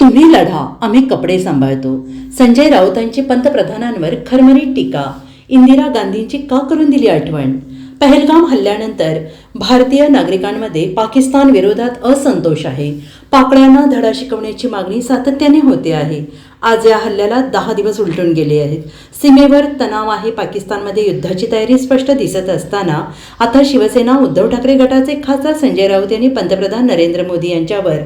तुम्ही लढा आम्ही कपडे सांभाळतो. संजय राऊतांची पंतप्रधानांवर खरमरीत टीका. इंदिरा गांधींची का करून दिली आठवण? पहलगाम हल्ल्यानंतर भारतीय नागरिकांमध्ये पाकिस्तान विरोधात असंतोष आहे. पाकड्यांना धडा शिकवण्याची मागणी सातत्याने होते आहे. आज या हल्ल्याला दहा दिवस उलटून गेले आहेत. सीमेवर तणाव आहे. पाकिस्तानमध्ये युद्धाची तयारी स्पष्ट दिसत असताना आता शिवसेना उद्धव ठाकरे गटाचे खासदार संजय राऊत यांनी पंतप्रधान नरेंद्र मोदी यांच्यावर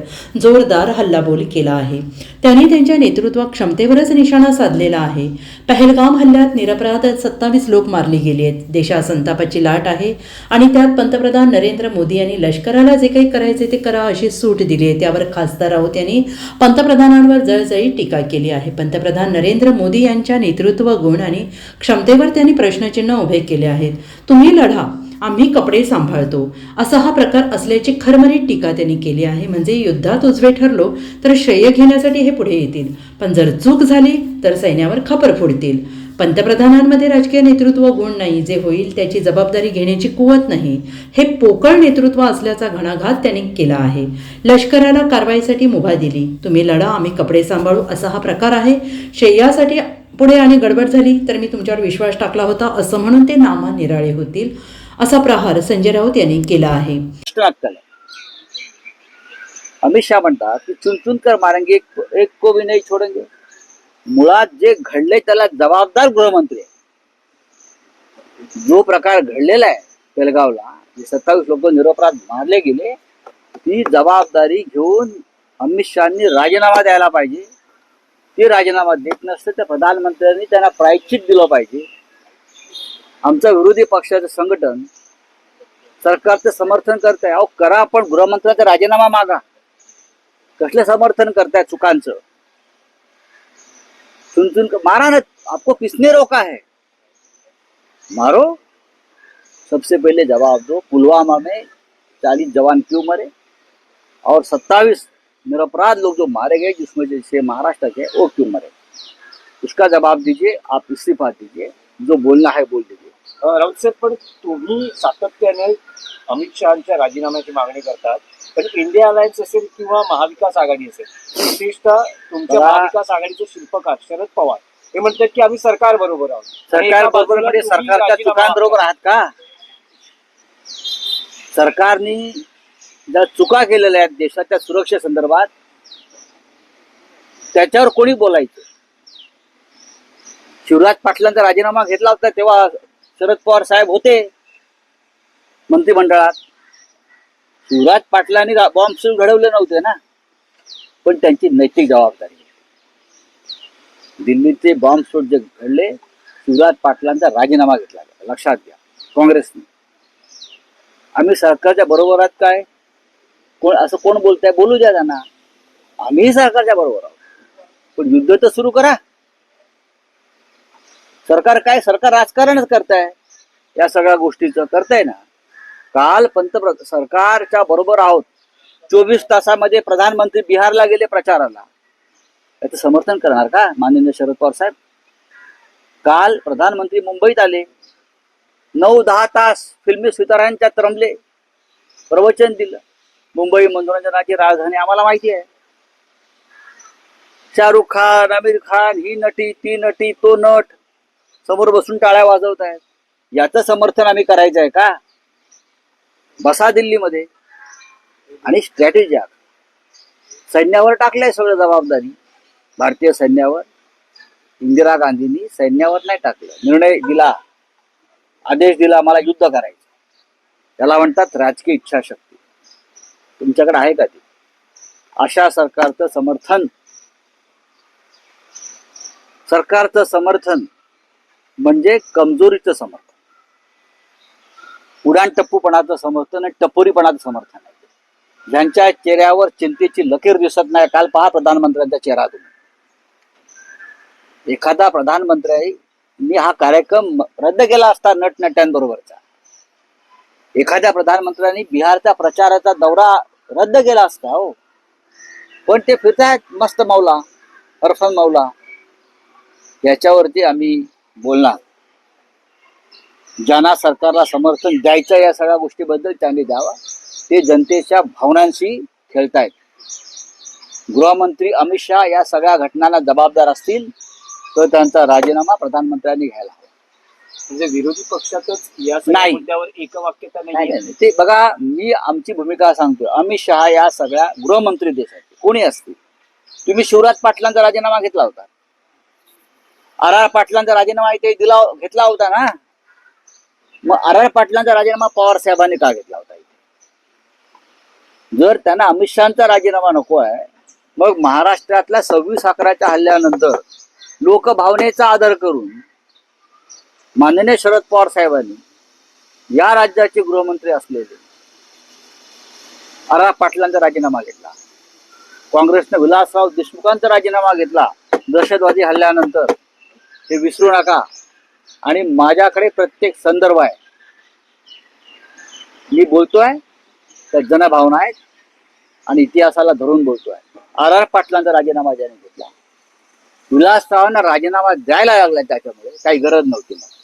जोरदार हल्लाबोल केला आहे. त्यांनी त्यांच्या नेतृत्व क्षमतेवरच निशाणा साधलेला आहे. पहलगाम हल्ल्यात निरपराध सत्तावीस लोक मारले गेले आहेत. देशात संतापाची लाट आहे आणि त्यात पंतप्रधान नरेंद्र मोदी यांनी लष्कराला जे काही करायचे ते करा अशी सूट दिली आहे. त्यावर खासदार राऊत यांनी पंतप्रधानांवर जळजळी टीका केली आहे. पंतप्रधान नरेंद्र मोदी यांच्या नेतृत्व गुण आणि क्षमतेवर त्यांनी प्रश्नचिन्ह उभे केले आहेत. तुम्ही लढा आम्ही कपडे सांभाळतो. असा हा प्रकार असल्याची खरमरीत टीका त्यांनी केली आहे. म्हणजे युद्धात उजवे ठरलो तर श्रेय घेण्यासाठी हे पुढे येतील. पण जर चूक झाली तर सैन्यावर खपर फोडतील. पंतप्रधानांमध्ये राजकीय नेतृत्व गुण नाही जे होईल त्याची जबाबदारी घेण्याची कुवत नाही. हे पोकळ नेतृत्व असल्याचा घणाघात त्यांनी केला आहे. लष्कराला कारवाईसाठी मुभा दिली. तुम्ही लढा आम्ही कपडे सांभाळू असा हा प्रकार आहे. श्रेयासाठी पुढे आणि गडबड झाली तर मी तुमच्यावर विश्वास टाकला होता असं म्हणून ते नामा निराळे होतील असा प्रहार संजय राऊत यांनी केला आहे. अमित शहा म्हणतात की चुनचुनकर मारेंगे एक, को भी नाही छोडेंगे. मुळात जे घडले त्याला जबाबदार गृहमंत्री जो प्रकार घडलेला आहे बेलगावला जे सत्तावीस लोक निरपराध मारले गेले ती जबाबदारी घेऊन अमित शहानी राजीनामा द्यायला पाहिजे. ते राजीनामा देत नसते तर प्रधानमंत्र्यांनी त्यांना प्रायश्चित दिलं पाहिजे. आमचं विरोधी पक्षाचं संघटन सरकारचं समर्थन करताय. अहो करा पण गृहमंत्र्यांचा राजीनामा मागा. कसलं समर्थन करताय चुकांचं? सुन सुन मारा ना आपको किसने रोका है? मारो. सबसे पहले जवाब दो पुलवामा में चालीस जवान क्यों मरे? और सत्तावीस निरपराध लोग जो मारे गए जिसमें से महाराष्ट्र के वो क्यों मरे? उसका जवाब दीजिए आप इस्तीफा दीजिए जो बोलना है बोल दीजिए। राऊत साहेब पण तुम्ही सातत्याने अमित शहाच्या राजीनाम्याची मागणी करतात पण इंडिया अलायन्स असेल किंवा महाविकास आघाडी असेल विशेषतः तुमच्या बघा. महाविकास आघाडीचे शिल्पकार शरद पवार हे म्हणतात की आम्ही सरकार बरोबर आहोत. आणि सरकार एका बरोबर बाजूला म्हणजे तुम्ही सरकारच्या राजीनामा चुकांबरोबर आहात का? सरकारने ज्या चुका केलेल्या आहेत देशाच्या सुरक्षेसंदर्भात त्याच्यावर कोणी बोलायचं? शिवराज पाटलांचा राजीनामा घेतला होता तेव्हा शरद पवार साहेब होते मंत्रिमंडळात. शिवराज पाटलांनी बॉम्ब स्फोट घडवले नव्हते ना पण त्यांची नैतिक जबाबदारी दिल्लीचे बॉम्बस्फोट जे घडले शिवराज पाटलांचा राजीनामा घेतला लक्षात घ्या काँग्रेसने. आम्ही सरकारच्या बरोबर आहात काय? कोण असं कोण बोलताय बोलू द्या त्यांना. आम्ही सरकारच्या बरोबर आहोत. पण युद्ध तर सुरू करा. सरकार काय? सरकार राजकारणच करताय. या सगळ्या गोष्टीचं करताय ना. काल पंतप्रधान सरकारच्या बरोबर आहोत. चोवीस तासामध्ये प्रधानमंत्री बिहारला गेले प्रचाराला. याचं समर्थन करणार का माननीय शरद पवार साहेब? काल प्रधानमंत्री मुंबईत आले. नऊ दहा तास फिल्मी सुतारांच्या तरंबले प्रवचन दिलं. मुंबई मनोरंजनाची राजधानी आम्हाला माहिती आहे. शाहरुख खान आमिर खान ही नटी ती नटी तो नट समोर बसून टाळ्या वाजवत आहेत. याचं समर्थन आम्ही करायचं आहे का? बसा दिल्लीमध्ये. आणि स्ट्रॅटेजी सैन्यावर टाकलंय सगळं जबाबदारी. भारतीय सैन्यावर इंदिरा गांधींनी सैन्यावर नाही टाकलं. निर्णय दिला. आदेश दिला मला युद्ध करायचं. त्याला म्हणतात राजकीय इच्छाशक्ती. तुमच्याकडे आहे का ती? अशा सरकारचं समर्थन. सरकारचं समर्थन म्हणजे कमजोरीचं समर्थन. उडाण टप्पूपणाचं समर्थन आणि टपोरीपणाचं समर्थन आहे. ज्यांच्या चेहऱ्यावर चिंतेची लकीर दिसत नाही. काल पहा प्रधानमंत्र्यांचा चेहरा तुम्ही. एखादा प्रधानमंत्र्यांनी हा कार्यक्रम रद्द केला असता नटनट्यांबरोबरचा. एखाद्या प्रधानमंत्र्यांनी बिहारचा प्रचाराचा दौरा रद्द केला असता हो. पण ते फिरतायत मस्त मौला अरफान मौला याच्यावरती आम्ही बोलणार. ज्यांना सरकारला समर्थन द्यायचं या सगळ्या गोष्टीबद्दल त्यांनी द्यावा. ते जनतेच्या भावनांशी खेळतायत. गृहमंत्री अमित शहा या सगळ्या घटनांना जबाबदार असतील तर त्यांचा राजीनामा प्रधानमंत्र्यांनी घ्यायला म्हणजे विरोधी पक्षातच या सगळ्या नाही. मुद्द्यावर एकवाक्यता नाही नाही नाही, ते बघा मी आमची भूमिका सांगतोय. अमित शहा या सगळ्या गृहमंत्री देशाचे. कोणी असतील? तुम्ही शिवराज पाटलांचा राजीनामा घेतला होता. आर आर पाटलांचा राजीनामा इथे दिला घेतला होता ना? मग आर आर पाटलांचा राजीनामा पवार साहेबांनी का घेतला होता इथे? जर त्यांना अमित शहाचा राजीनामा नको आहे मग महाराष्ट्रातल्या सव्वीस अकराच्या हल्ल्यानंतर लोकभावनेचा आदर करून माननीय शरद पवार साहेबांनी या राज्याचे गृहमंत्री असलेले आर पाटलांचा राजीनामा घेतला. काँग्रेसने विलासराव देशमुखांचा राजीनामा घेतला. दहशतवादी हल्ल्यानंतर हे विसरू नका. आणि माझ्याकडे प्रत्येक संदर्भ आहे. मी बोलतोय त्या जनभावना आहेत आणि इतिहासाला धरून बोलतोय. आर आर पाटलांचा राजीनामा ज्याने घेतला. विलासरावांना राजीनामा द्यायला लागला त्याच्यामुळे काही गरज नव्हती मग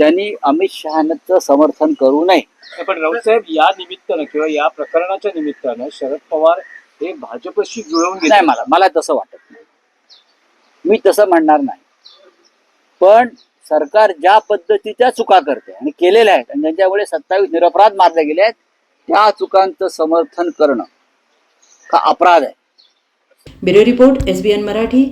त्यांनी अमित शहाचं समर्थन करू नये. पण राऊत साहेब या निमित्तानं किंवा या प्रकरणाच्या निमित्तानं शरद पवार हे भाजपशी जुळवून नाही मला मला तसं वाटत नाही. मी तसं म्हणणार नाही. पण सरकार ज्या पद्धतीच्या चुका करते आणि केलेल्या आहेत आणि ज्यांच्यामुळे सत्तावीस निरपराध मारले गेले आहेत त्या चुकांचं समर्थन करणं हा अपराध आहे. Bureau report SBN Marathi